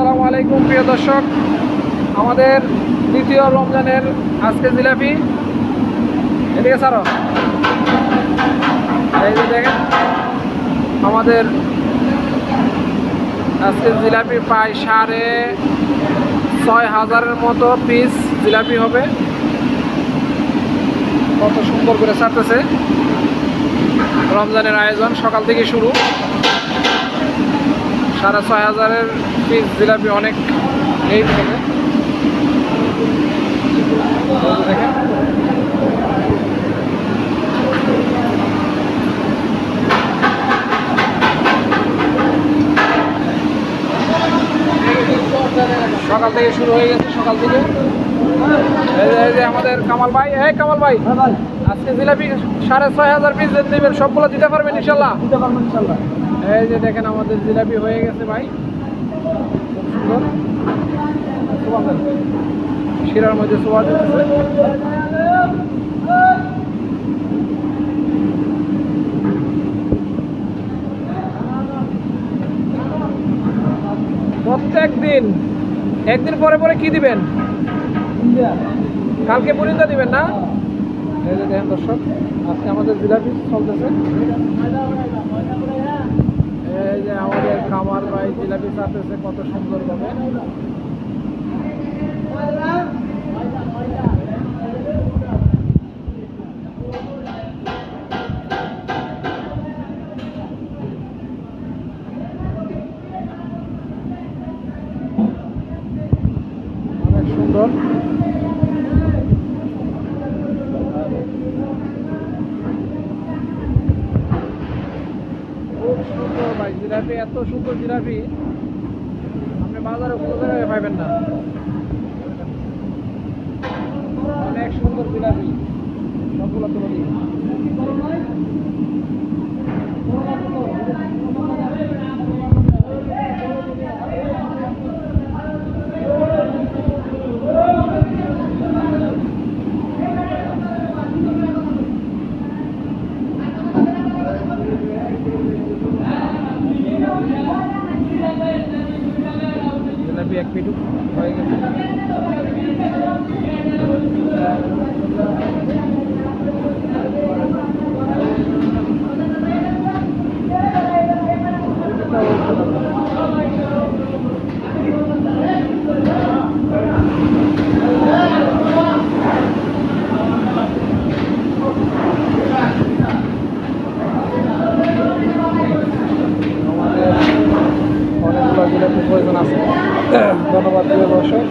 আসসালামু আলাইকুম, প্রিয় দর্শক। আমাদের দ্বিতীয় রমজানের আজকে জিলাপি। এদিকে সারো এই যে দেখেন, আমাদের আজকে জিলাপি প্রায় সাড়ে ছয় হাজারের মতো পিস জিলাপি হবে। কত সুন্দর করে ছাড়তেছে। রমজানের আয়োজন সকাল থেকে শুরু। সাড়ে ছয় হাজারের পিস জিলাপি অনেক এই দেখেন সকাল থেকে শুরু হয়ে গেছে সকাল থেকে। এই যে- আমাদের কামাল ভাই। এই কামাল ভাই আজকে জিলাপি সাড়ে ছয় হাজার পিস দেবেন সবগুলো দিতে পারবেন ইনশাল্লাহ। এই যে দেখেন আমাদের জিলাপি হয়ে গেছে ভাই। খুব সুন্দর শিরার মধ্যে সোয়া দিতেছে। প্রত্যেক দিন একদিন পরে পরে কি দিবেন? কালকে পরিন্দা দিবেন না? দেখেন দর্শক, আজকে আমাদের জিলাপি চলতেছে এই যে আমাদের খামার ভাই জিলাপি চাপতেছে কত সুন্দর। খুব সুন্দর। ভাই, জিলাপি এত সুন্দর জিলাপি, আপনি বাজারে কোনো জায়গায় পাইবেন না। অনেক সুন্দর জিলাপি, সবগুলো তুলে দিই জিলাপি এক পিটু হয়ে গেছে প্রয়োজন আছে? হ্যাঁ। ধন্যবাদ প্রিয় দর্শক।